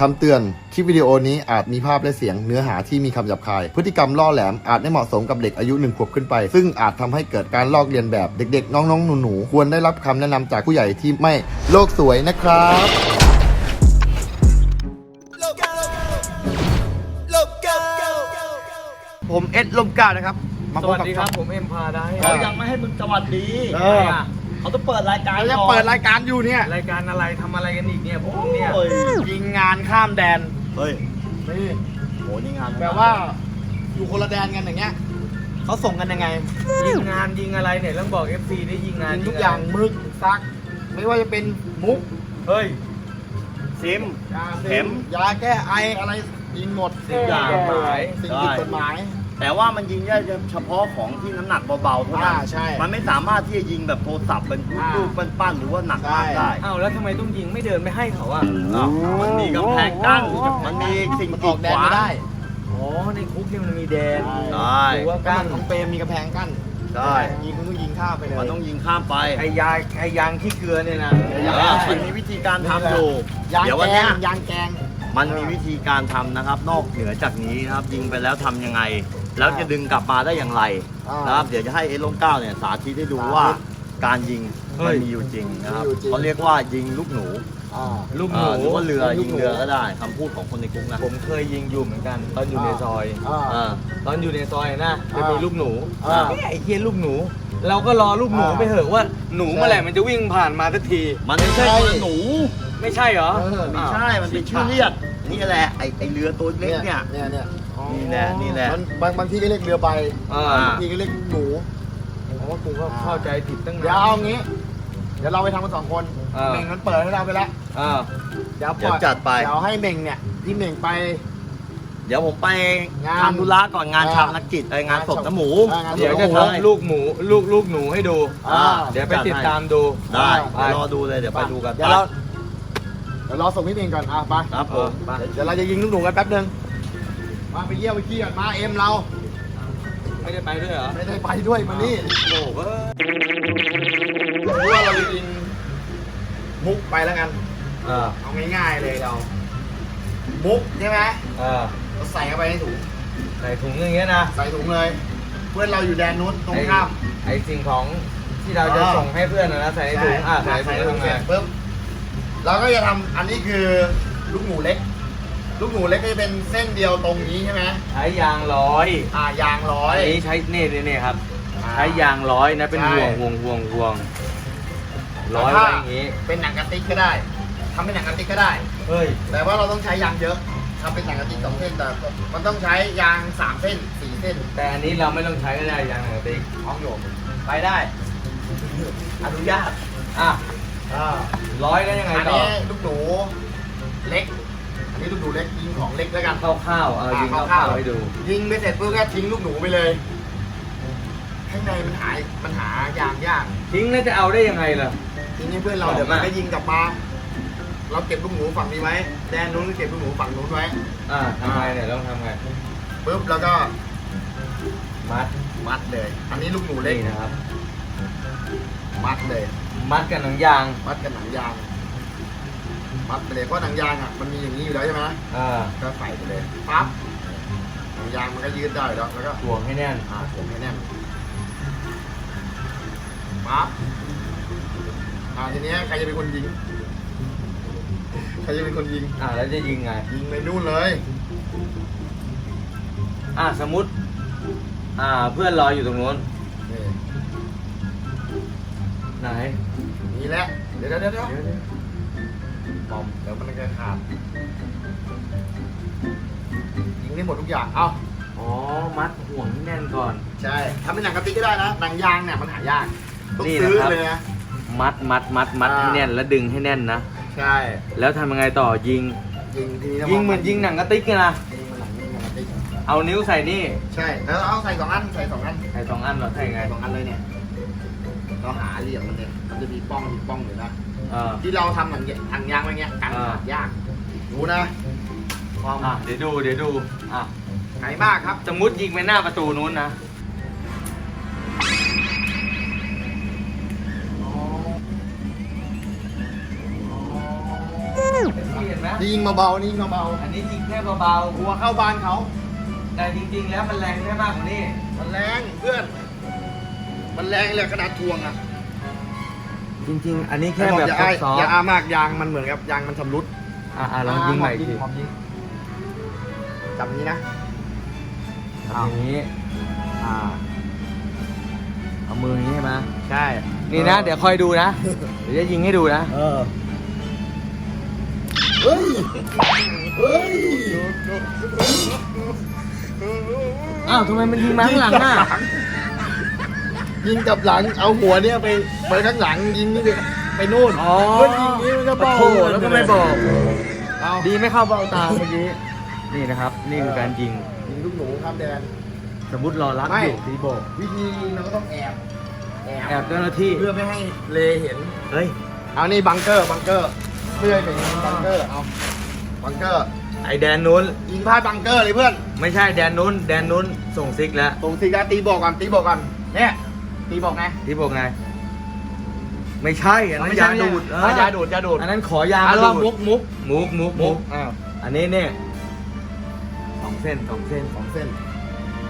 คำเตือน คลิปวิดีโอนี้อาจมีภาพและเสียงเนื้อหาที่มีคำหยาบคาย พฤติกรรมล่อแหลมอาจไม่เหมาะสมกับเด็กอายุหนึ่งขวบขึ้นไป ซึ่งอาจทำให้เกิดการลอกเลียนแบบเด็กๆ น้องๆ หนูๆ ควรได้รับคำแนะนำจากผู้ใหญ่ที่ไม่โลกสวยนะครับ ผมเอ็ดลมกานะครับ มาสพบวัสกับดีครับผมเอ็มพาได้เอเขาอยังไม่ให้มึงสวัสดีเออ เขาจะเปิดรายการเราจะก่อนเปิดรายการอยู่เนี่ย รายการอะไรทำอะไรกันอีกเนี่ยพวกมึงเนี่ยโอ้ย ยิงงานข้ามแดนเฮ้ยนี่โหนี่งานแบบว่าอยู่คนละแดนกันอย่างเงี้ยเขาส่งกันยังไงยิงงานยิงอะไรเนี่ยต้องบอก FC ได้ยิงงานยิงทุกอย่างมึกซัก ไม่ว่าจะเป็นมุกเฮ้ย ซิม ยาเข็ม ยาแก้ไออะไรยิงหมดสิ่งผิดกฎหมายสิ่งผิดกฎหมาย แต่ว่ามันยิงได้เฉพาะของที่น้ำหนักเบาๆเท่านั้อ่านใช่ มันไม่สามารถที่จะยิงแบบโทรศัพท์เป็นอ่าลูกๆปั้นๆหรือว่าหนักมากใช่ได้ อ้าวแล้วทำไมต้องยิงไม่เดินไม่ให้เขาอะอ้าวมันมีกำแพงกั้นมันมีสิ่งมันอกีอดกแดขนวาไม่ง ได้อ๋อในคุกเนี่ยมันมีแดนใช่ หรือว่ากั้กั้นนของเปรมมีกำแพงกั้นใช่ยิงคุณต้องยิงข้ามไปเลย มันต้องยิงข้ามไปไอ้ยาไอ้ยางขี้เกลือเนี่ยนะเออเออ มันมีวิธีการทำอยู่ ยางเดี๋ยววันแกเนี้งยยางแกงมันมีวิธีการทำนะครับ นอกเหนือจากนี้นะครับ ยิงไปแล้วทำยังไง แล้วจะดึงกลับมาได้อย่างไรอ่านนะครับเดี๋ยวจะให้เอสลงเก้าเนี่ยสาธิตให้ดูว่าการยิงมันมีอยู่จริงนะครับมีอยู่จริง เขาเรียกว่ายิงลูกหนูอ่า ลูกหเอ่นูอหรือว่าเรือลูยิกงหนู เรือก็ได้คำพูดของคนในกรุงนะผมเคยยิงอยู่เหมือนกัน ตอนอยู่ในซอย อ่าเออตอนอยู่ในซอยนะจะอ่ามีมีลูกหนูอ่าเอ๊ะไอ้เฮียลูกหนู เราก็รอลูกหนูอ่า ไปเถอะว่าหนูใช่เมื่อไหร่มันจะวิ่งผ่านมาสักที มันไม่ใช่ไม่ใช่ตัวหนู ไม่ใช่เหรอเออไม่ใช่ มันเป็นชื่อเรียกนี่แหละ ไอไอเรือตัวเล็กเนี่ย เนี่ยเนี่ย นี่แหละนี่แหละ มันบางบางทีก็เรียกเรือใบอ่าอ่าบางทีก็เรียกหนูผมว่ากูก็เข้าใจผิดตั้งเดี๋ยวนานเอางี้ เดี๋ยวเราไปทำกันสองคนเออ เม่งมันเปิดให้เราไปแล้วอ่า เดี๋ยวปเดี๋ยล่วอยจัดไป เดี๋ยวให้เม่งเนี่ยพี่เม่งไป เดี๋ยวผมไปงานทำธุระก่อนงานอ่าชาปนกิจไองานศพน้ำหมูอ่างานศพ เดี๋ยวจะหมูทำลูกหมูลูกลูกหนูให้ดู อ่า เดี๋ยวไปติดตามดู ได้ไป เดี๋ยวรอดูเลยเดี๋ยวไปดูกันเดี๋ยวเราเดี๋ยวรอส่งพี่เม่งก่อนอะไปครับผมไป เดี๋ยวเราจะยิงลูกหนูกันแป๊บนึง มาไปเยี่ยวไปขี้ก่อนมาเอ็มเรา ไม่ได้ไปด้วยเหรอไม่ได้ไปด้วยมานี่โอ้โหหรือว่าเราจะยิงมุกไปแล้วกันอ่าเอาง่ายๆเลยเรา มุกใช่ไหมอ่าเราใส่เข้าไปในถุง ใส่ถุงอย่างเงี้ยนะ ใส่ถุงเลย เพื่อนเราอยู่แดนนู้นตรงข้าม ไอ้สิ่งของที่เราจะอ่าส่งให้เพื่อนนะนะใส่ในถุงอ่าใส่ในถุงแล้วทำเสไงร็จปุ๊บเราก็จะทำอันนี้คือลูกหมูเล็ก ลูกหมูเล็กก็จะเป็นเส้นเดียวตรงนี้ใช่ไหมใช้ยางร้อยอ่ายางร้ออัย นนี้ใช้เน่เน่ครับอ่าใช้ยางร้อยนะเป็นใช่ ห่วงห่วงห่วงห่วงร้อยไว้อย่างงี้ เป็นหนังกระติกก็ได้ทำเป็นหนังกระติกก็ได้ เฮ้ย แต่ว่าเราต้องใช้ยางเยอะทำเป็นหนังกระติกสองเส้นแต่มันต้องใช้ยางสามเส้นสี่เส้นแต่อันนี้เราไม่ต้องใช้ก็ได้ยางหนังกระติกท้องโยมไปได้ อนุญาตอะอ่าร้อยแล้วยังไงอันต่อนี้ลูกหนูเล็กอันนี้ลูก หนูเล็กยิงของเล็กแล้วกันข้าวๆเอายิงอ่าข้าวๆๆให้ดู ยิงไปเสร็จปุ๊บก็ทิ้งลูกหนูไปเลย ข้างในมันหายมันหายางยากทิ้งแล้วจะเอาได้ยังไงล่ะ ทีนี้เพื่อนเราของเดี๋ยวมันมากก็ยิงกลับมา เราเก็บลูกหนูฝั่งนี้ไว้ แดนนู้นก็เก็บลูกหนูฝั่งนู้นไว้ อ่าทำไงเนี่ยต้องทำไงปุ๊บแล้วก็มัดมัดเลย อันนี้ลูกหนูเล็กนี่นะครับ มัดเลย มัดกับหนังยาง มัดกับหนังยาง มัดไปเลยเพราะหนังยางอะมันมีอย่างนี้อยู่แล้วใช่ไหมอ่าก็ใส่ไปเลยปั๊บหนังยางมันก็ยืดได้แล้วแล้วก็ถ่วงให้แน่นอ่าผมให้แน่นปั๊บอ่าทีเนี้ยใครจะเป็นคนยิงใครจะเป็นคนยิงอ่าแล้วจะยิงไง ยิงไปนู่นเลย อ่าสมมติ อ่าเพื่อนรออยู่ตรงนู้นนี่ไหน นี่แหละ เดี๋ยวเดี๋ยวเดี๋ยวเดี๋ยว บอมเดี๋ยวมันจะขาดยิงได้หมดทุกอย่าง เอ้าอ๋อ มัดห่วงให้แน่นก่อน ใช่ทำเป็นหนังกระติกก็ได้นะหนังยางเนี่ยมันหายากต้องนี่ซื้อนะครับ เลยนะ มัดมัดมัดมัดอ่า ให้แน่นแล้วดึงให้แน่นนะ ใช่ แล้วทำยังไงต่อยิง ยิงทีนี้ยิงเหมือนยิงหนังกระติกไงนะยิงเหมือนหนังยิงหนังกระติกเอานิ้วใส่นี่ใช่แล้วเอาใส่สองอันใส่สองอัน ใส่สองอันเหรอใส่ไงใส่สองอันเลยเนี่ย เราหาเหลี่ยมมันเนี่ย มันจะมีป้องมีป้องอยู่นะ เออ ที่เราทำหนังหนังยางไว้เงี้ยกันอ่า ขาดยากดูนะความอะเดี๋ยวดูเดี๋ยวดูอะไหนมากครับ สมมติยิงไปหน้าประตูนู้นนะเห็นไหมนี่ยิงเบาๆนี่ยิงเบาอันนี้ยิงแค่เบาๆกลัวเข้าบ้านเขาๆแต่จริงๆแล้วมันแรงได้มากกว่านี้ มันแรงเพื่อน มันแรงเลยขนาดทวงอะ จริง ๆ อันนี้แค่แค่แบบอย่าซอาอฟอย่าต์อามากยางมันเหมือนกับยางมันชำรุดๆอะๆลองยิงใหม่อีกทีหมอบยิงจับนี้นะอย่างนี้ อ่า เอามืออย่างนี้ใช่ไหมใช่ นี่นะ เดี๋ยวคอยดูนะ เดี๋ยวจะยิงให้ดูนะ เออ เฮ้ย เฮ้ย อ้าวทำไมมันยิงมาข้างหลังอะ ยิงกับหลังเอาหัวเนี่ยไปไปข้างหลังยิงนี่ไปนู่นอ๋อเพื่อนยิงนี้มันก็เบ้าโอ้โหแล้วก็ไม่บอก เอาดีไม่เข้าเบ้าตาเมื่อกี้ นี่นะครับ นี่คือการยิง ยิงลูกหนูครับแดน สมมติรอรับไม่อยู่ตีโบกวิธียิงเราก็ต้องแอบ แอบเจ้าหน้าที่ เพื่อไม่ให้เลเห็น เฮ้ย เอานี่บังเกอร์บังเกอร์เพื่อให้เป็นบังเกอร์ เอาบังเกอร์ไอแดนนู้นยิงพลาดบังเกอร์เลยเพื่อน ไม่ใช่แดนนู้น แดนนู้นส่งซิกแล้วตรงสีกาตีบอกก่อนตีบอกก่อนเนี่ย ตีบอกไงที่บอกไง ไม่ใช่อันนั้นยาดูดเอออะยาดูดยาดูดอันนั้นขอยาอันว่าดูมุดกมุกมุกมุกมุมุกกอ่าอันนี้เนี่ยสองเส้นสองเส้นสองเส้น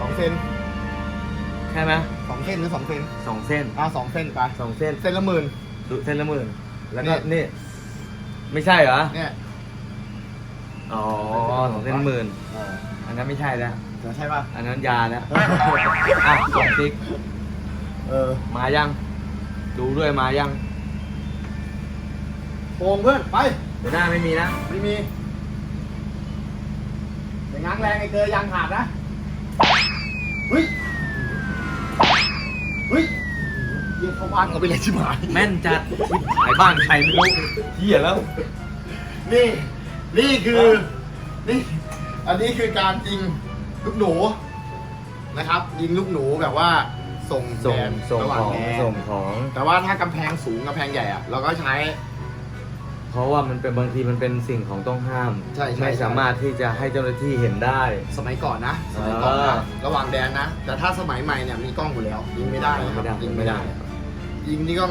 สองเซนใช่ไหมสองเส้นหรือสองเซนสองเส้นอ่าสองเส้นไปสองเส้นเส้นละหมื่น ดูเส้นละหมื่นแล้วก็นี่นี่ ไม่ใช่เหรอเนี่ยอ๋อสองเส้นหมื่นเอออันนั้นไม่ใช่แล้วจะใช่ป่ะ อันนั้นยาแล้วเอออะสองซิก เออมายัง ดูด้วยมายังโป่งเพื่อนไปเดี๋ยวหน้าไม่มีนะไม่มีแต่ง้างแรงไอ้เกยยางขาดนะเฮ้ยเฮ้ยยิงเข้าบ้านเขาไปเลยชิบหายแม่นจัดชิบหายบ้านใครไม่รู้เหี้ยแล้ว นี่นี่คือ นี่ อันนี้คือการยิงลูกหนูนะครับ ยิงลูกหนูแบบว่า ส่งส่งแดนส่งระหว่าของแดนส่งของ แต่ว่าถ้ากำแพงสูงกำแพงใหญ่อะเราก็ใช้ เพราะว่ามันเป็นบางทีมันเป็นสิ่งของต้องห้าม ใช่ใช่ ไม่ใช่สามารถที่จะให้เจ้าหน้าที่เห็นได้ สมัยก่อนนะสมัยก่อนเอนะอระหว่างแดนนะ แต่ถ้าสมัยใหม่เนี่ยมีกล้องอยู่แล้ว ยิงไม่ได้นะครับยิงไม่ได้ ยิงนี่ก็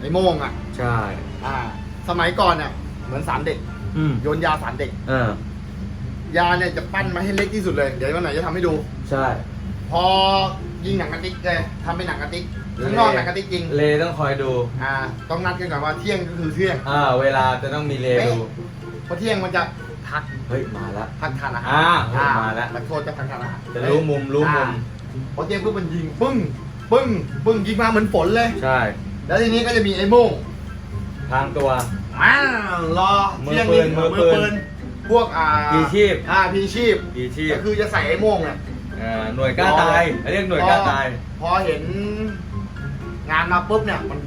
ไอ้โม่งอะ ใช่ อ่า สมัยก่อนเนี่ยเหมือนสารเด็กอืมโยนยาสารเด็ก เออยาเนี่ยจะปั้นมาให้เล็กที่สุดเลย เดี๋ยววันไหนจะทำให้ดู ใช่ พอ ยิงหนังกระติกเลยทำเป็นหนังกระติกข้างนอกหนังกระติกจริงเลต้องคอยดู อ่าต้องนัดกันก่อนว่าเที่ยงก็คือเที่ยงอ่าเวลาจะต้องมีเลดูเพราะเที่ยงมันจะพักเฮ้ยมาแล้วพักทานอาหารอ่าเฮ้ยมาแล้วนักโทษจะพักทานอาหารจะรู้มุมรู้มุมอ่าพอเที่ยงปุ๊บมันยิงปึ้งปึ้งปึ้งยิงมาเหมือนฝนเลยใช่ แล้วทีนี้ก็จะมีไอ้โม่งทางตัวอ้าวรอมือเที่ยงปืนนี้มือปืนพวกอ่าพีชีพอ่าพีชีพดีชีพก็คือจะใส่ไอ้โม่งเนี่ย เอ่อหน่วยกล้าตายเรียกหน่วยกล้าตายพอเห็นงานมาปุ๊บเนี่ยมัน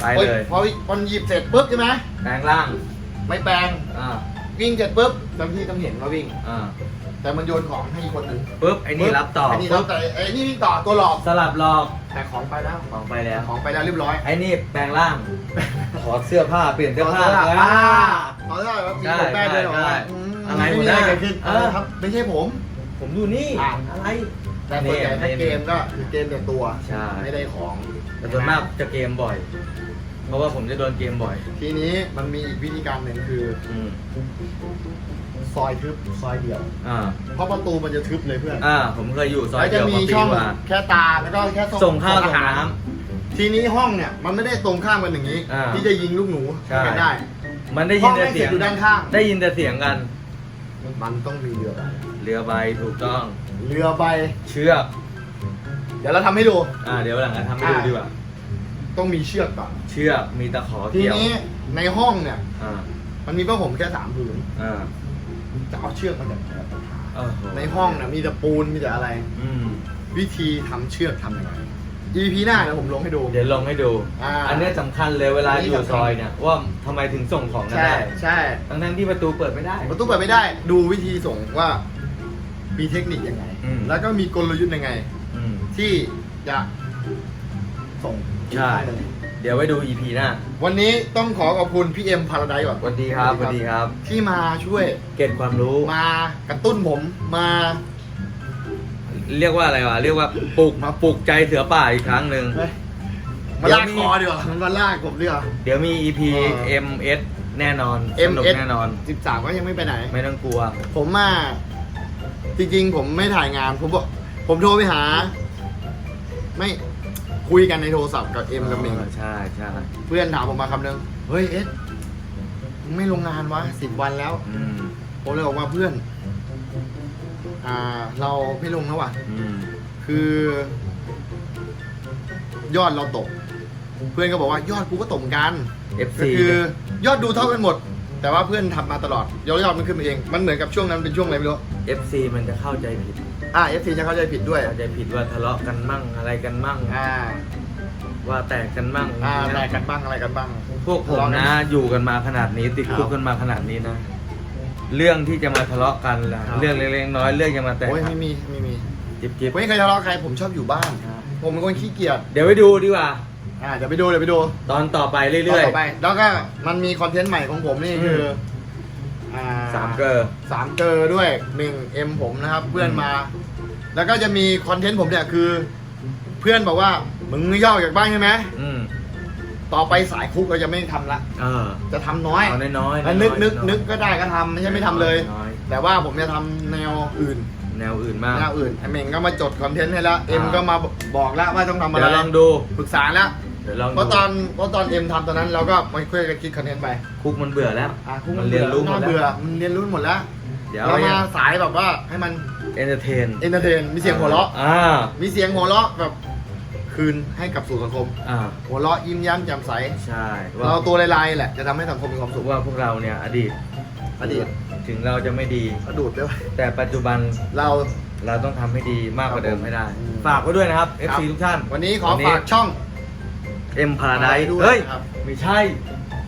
ไปเลยพอมันหยิบเสร็จปุ๊บใช่ไหมแปลงร่างไม่แปลงอ่าวิ่งเสร็จปุ๊บเจ้าหน้าที่ต้องเห็นว่าวิ่ง อ่าแต่มันโยนของให้อีกคนหนึ่งปุ๊บไอ้นี่รับต่อไอ้นี่รับแต่ไอ้นี่วิ่งต่อตัวหลอกสลับหลอกแต่ของไปแล้วของไปแล้วของไปแล้วเรียบร้อยไอ้นี่แปลงร่างถอดเสื้อผ้าเปลี่ยนเสื้อผ้าอ่าอ่าตอนแรกว่ามีใช่คนแป้ด้วยเหรอใช่อืมอะไรไม่มีหัวหอะไรน้าเกิดขึ้นเออครับไม่ใช่ผม ผมดูนี่อ่าอะไร แต่ส่วนใหญ่ถ้าเกมก็คือเกมแต่ตัวใช่ ไม่ได้ของ แต่ส่วนมากจะเกมบ่อย เพราะว่าผมจะโดนเกมบ่อย ทีนี้มันมีอีกวิธีการหนึ่งคือ อืมซอยทึบซอยเดียว อ่า เพราะประตูมันจะทึบเลยเพื่อนอ่า ผมเคยอยู่ซอยแล้วเดีจะยวมีกับปีช่องกว่า แค่ตาแล้วก็แค่ส่งข้าวส่งอาหารน้ทีนี้ห้องเนี่ยมันไม่ได้ตรงข้ามกันอย่างนี้ อ่าที่จะยิงลูกหนูใช่กันได้มันได้ห้ยิอนงแต่แม่งเสีติยดงอยู่ด้านข้าง ได้ยินแต่เสียงกัน มันต้องมีเรือใบ เรือใบถูกต้อง เรือใบ เชือก เดี๋ยวเราทำให้ดู อ่าเดี๋ยวหลังจะทำให้ดูดีกว่า ต้องมีเชือกก่อน เชือกมีตะขอทีเกี่ยว นี้ในห้องเนี่ย อ่า มันมีผ้าห่มแค่สามผืนอ่าจะเอาเชือกมาจากไหนโอ้โในห้องเนี่ยมีแต่ปูนมีแต่อะไร อืม วิธีทำเชือกทำยังไง EP หน้าเดี๋ยวผมลงให้ดู เดี๋ยวลงให้ดู อ่าอันเนี้ยสำคัญเลยเวลาอันนี้อยู่สำคัญ ซอยเนี่ย ว่าทำไมถึงส่งของกันใช่ได้ใช่ทั้งทั้งๆที่ประตูเปิดไม่ได้ ประตูเปิดไม่ได้ ดูวิธีส่งว่า มีเทคนิคยังไง อืม แล้วก็มีกลยุทธ์ยังไง อืมที่จะส่งใช่เลยเดี๋ยวไว้ดู EP หน้า วันนี้ต้องขอขอบคุณพี่เอ็มพาราไดก่อนสวัสดีครับสวัสดีครับ ที่มาช่วย เก็บความรู้ มากระตุ้นผมมา เรียกว่าอะไรวะ เรียกว่าปลุกมาปลุกใจเสือป่าอีกครั้งหนึ่งเฮ้ยมาลากคอดีกว่ามันมาลากผมดีกว่า เดี๋ยวมี EP เออ MS แน่นอนส MS นุกแน่นอน 13 ก็ยังไม่ไปไหน ไม่ต้องกลัว ผมมา จริงๆ ผมไม่ถ่ายงาน ผมบอกผมโทรไปหา ไม่คุยกันในโทรศัพท์กับเอ็มกับเมงใช่ใช่เพื่อนถามผมมาคำนึงเฮ้ยเอ็ดมึงไม่ลงงานวะสิบวันแล้ว อืมผมเลยบอกว่าเพื่อน อ่า เราไม่ลงแล้วว่ะ อืมคือ ยอดเราตก เพื่อนก็บอกว่ายอดกูก็ตกเหมือนกัน เอฟก็ซีคือยอดดูเท่ากันหมด แต่ว่าเพื่อนทำมาตลอดยอดยอดมันขึ้นมาเอง มันเหมือนกับช่วงนั้นเป็นช่วงอะไรไม่รู้เอฟซีมันจะเข้าใจผิดอ่าเอฟซีจะเข้าใจผิดด้วย เข้าใจผิดว่าทะเลาะกันมั่งอะไรกันมั่ง อ่า ว่าแตกกันมั่งอ่าอะไรกันบ้างอะไรกันบ้าง พวกผมนะอยู่กันมาขนาดนี้ติดคุกกันมาขนาดนี้นะ เรื่องที่จะมาทะเลาะกันล่ะครับ เรื่องเล็กๆน้อยๆเรื่องจะมาแตกโอ้ยไม่มีไม่มีจิบจิบผมไม่เคยทะเลาะกับใครผมชอบอยู่บ้าน ผมเป็นคนขี้เกียจ เดี๋ยวไปดูดีกว่า อ่าเดี๋ยวไปดูเดี๋ยวไปดูตอนต่อไปเรื่อยต่อไป แล้วก็มันมีคอนเทนต์ใหม่ของผมนี่คือออ่าๆสามเกอร์ สามเกอร์ด้วยเมงเอ็มผมนะครับ เพื่อนมา แล้วก็จะมีคอนเทนต์ผมเนี่ยคือ เพื่อนบอกว่ามึงไม่ย่อจากบ้านใช่ไหมอืมต่อไปสายคุกเราจะไม่ทำละ เออจะทำน้อยเอาน้อยๆแล้วนึกอยๆนึกอยๆนึกก็ได้ก็ทำไม่ใช่ไม่ทำเลย น้อยแต่ว่าผมจะทำแนวอื่น ๆ แนวอื่นมากแนวอื่นไอเมงก็มาจดคอนเทนต์ให้แล้วเอ็มอ่าก็มาบอกแล้วว่าต้องทำอะไรเดี๋ยวลองดู ปรึกษาแล้วเดี๋ยวลองเพดูราะตอนเพราะตอนเอ็มทำตอนนั้นเราก็ไม่ค่อยจะคิดคอนเทนต์ไปคุกมันเบื่อแล้วอะคุกมันเรียนรู้หมดน่าแล้วเบื่อมันเรียนรู้หมดแล้วเดี๋ยวเราอย่ามาสายแบบว่าให้มันเอนเตอร์เทนเอนเตอร์เทนมีเสียงหัวเราะอ่ามีเสียงหัวเราะแบบคืนให้กับสู่สังคมอ่าหัวเราะยิ้มแย้มแจ่มใสใช่เราตัวลายๆแหละจะทำให้สังคมมีความสุถูขกว่าพวกเราเนี่ยอดีตอดีต ถึงเราจะไม่ดีอดูดด้วยแต่ปัจจุบันเรา เราต้องทำให้ดีมากกว่าเดิมให้ได้ อืม ฝากไว้ด้วยนะครับ ครับ FC ทุกท่านวันนี้ขอฝากช่อง เอ็มพาราไดด้วยเฮ้ยครับ ไม่ใช่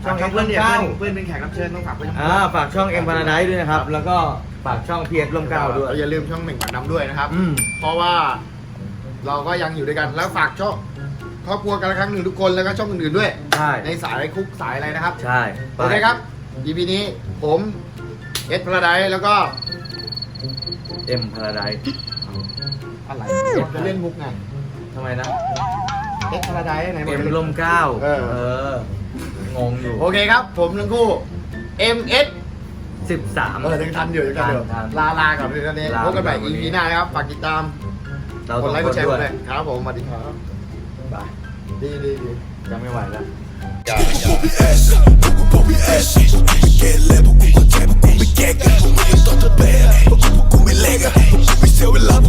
ช่องช่เอ็องมเพื่อนเนี่ยเก้าเพื่อนเป็นแขกรับเชิญต้องฝากเพื่อนอ่าฝากช่องเอ็มพาราไดด้วยนะครับ แล้วก็ฝากช่องเพียรร่มเกล้าด้วยอย่าลืมช่องเหม่งหวานน้ำด้วยนะครับ อืม เพราะว่าเราก็ยังอยู่ด้วยกันแล้วฝากช่องครอบครัวกันละครั้งหนึ่งทุกคนแล้วก็ช่องอื่นๆด้วย ใช่ ในสายคุกสายอะไรนะครับใช่ โอเคครับ EP นี้ผม เอสพลาไดแล้วก็เอ็มพาราไดอะไรจะเล่นมุกไงทำไมนะเอสพลาไดไหนบกเอ็มจะล่นร่มเกล้าเออเออ งงอยู่โอเคครับ ผมทั้งคู่ MS สิบสามเออยังทันอยู่ยังทันอยู่ทันลาลากับเรื่องนี้ลาพบกันใหม่วันนี้ EP หน้านะครับ ฝากติดตามเรากต้อดงไลค์กกดดแชร์ด้หมวดยเลยครับผมสวัสดีครับบายดีดีดียังไม่ไหวแล้ว Get level, gækker Hun er en stolt rebær Og hun kunne min lækker. Hun vil se, hvor langt